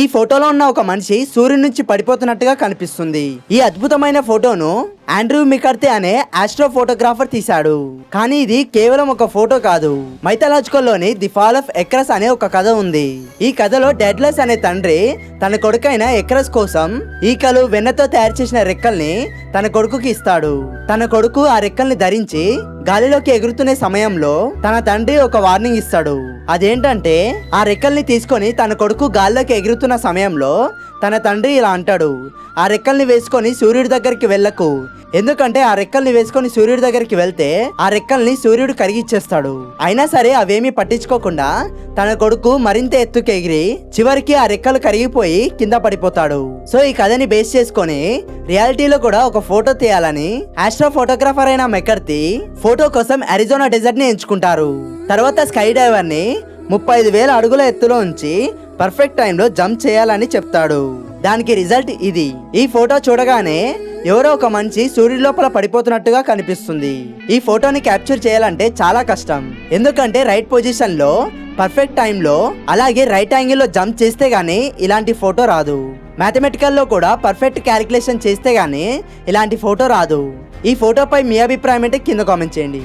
ఈ ఫోటోలో ఉన్న ఒక మనిషి సూర్యుడి నుంచి పడిపోతున్నట్టుగా కనిపిస్తుంది. ఈ అద్భుతమైన ఫోటోను ఆండ్రూ మికర్తే అనే ఆస్ట్రో ఫోటోగ్రాఫర్ తీశాడు. కానీ ఇది కేవలం ఒక ఫోటో కాదు. మైథలాజికల్లోని ది ఫాల్ ఆఫ్ ఎక్రస్ అనే ఒక కథ ఉంది. ఈ కథలో డెడ్లస్ అనే తండ్రి తన కొడుకైన ఎక్రస్ కోసం ఈకలు వెన్నతో తయారు చేసిన రెక్కల్ని తన కొడుకుకి ఇస్తాడు. తన కొడుకు ఆ రెక్కల్ని ధరించి గాలిలోకి ఎగురుతునే సమయంలో తన తండ్రి ఒక వార్నింగ్ ఇస్తాడు. అదేంటంటే ఆ రెక్కల్ని తీసుకొని తన కొడుకు గాల్లోకి ఎగురుతున్న సమయంలో తన తండ్రి ఇలా అంటాడు. ఆ రెక్కల్ని వేసుకొని సూర్యుడి దగ్గరికి వెళ్ళకు. ఎందుకంటే ఆ రెక్కల్ని వేసుకొని సూర్యుడి దగ్గరికి వెళ్తే ఆ రెక్కల్ని సూర్యుడు కరిగిచ్చేస్తాడు. అయినా సరే అవేమీ పట్టించుకోకుండా తన కొడుకు మరింత ఎత్తుకు ఎగిరి చివరికి ఆ రెక్కలు కరిగిపోయి కింద పడిపోతాడు. సో ఈ కథని బేస్ చేసుకొని రియాలిటీలో కూడా ఒక ఫోటో తీయాలని ఆస్ట్రో ఫోటోగ్రాఫర్ అయిన మెకర్తి ఫోటో కోసం అరిజోనా డెజర్ట్ని ఎంచుకుంటారు. తర్వాత స్కై డైవర్ని ముప్పై ఐదు వేల అడుగుల ఎత్తులో ఉంచి పర్ఫెక్ట్ టైంలో జంప్ చేయాలని చెప్తాడు. దానికి రిజల్ట్ ఇది. ఈ ఫోటో చూడగానే ఎవరో ఒక మనిషి సూర్యుడి లోపల పడిపోతున్నట్టుగా కనిపిస్తుంది. ఈ ఫోటోని క్యాప్చర్ చేయాలంటే చాలా కష్టం. ఎందుకంటే రైట్ పొజిషన్లో పర్ఫెక్ట్ టైంలో అలాగే రైట్ యాంగిల్లో జంప్ చేస్తే గానీ ఇలాంటి ఫోటో రాదు. మ్యాథమెటికల్లో కూడా పర్ఫెక్ట్ క్యాలిక్యులేషన్ చేస్తే గానీ ఇలాంటి ఫోటో రాదు. ఈ ఫోటోపై మీ అభిప్రాయం ఏంటి? కింద కామెంట్ చేయండి.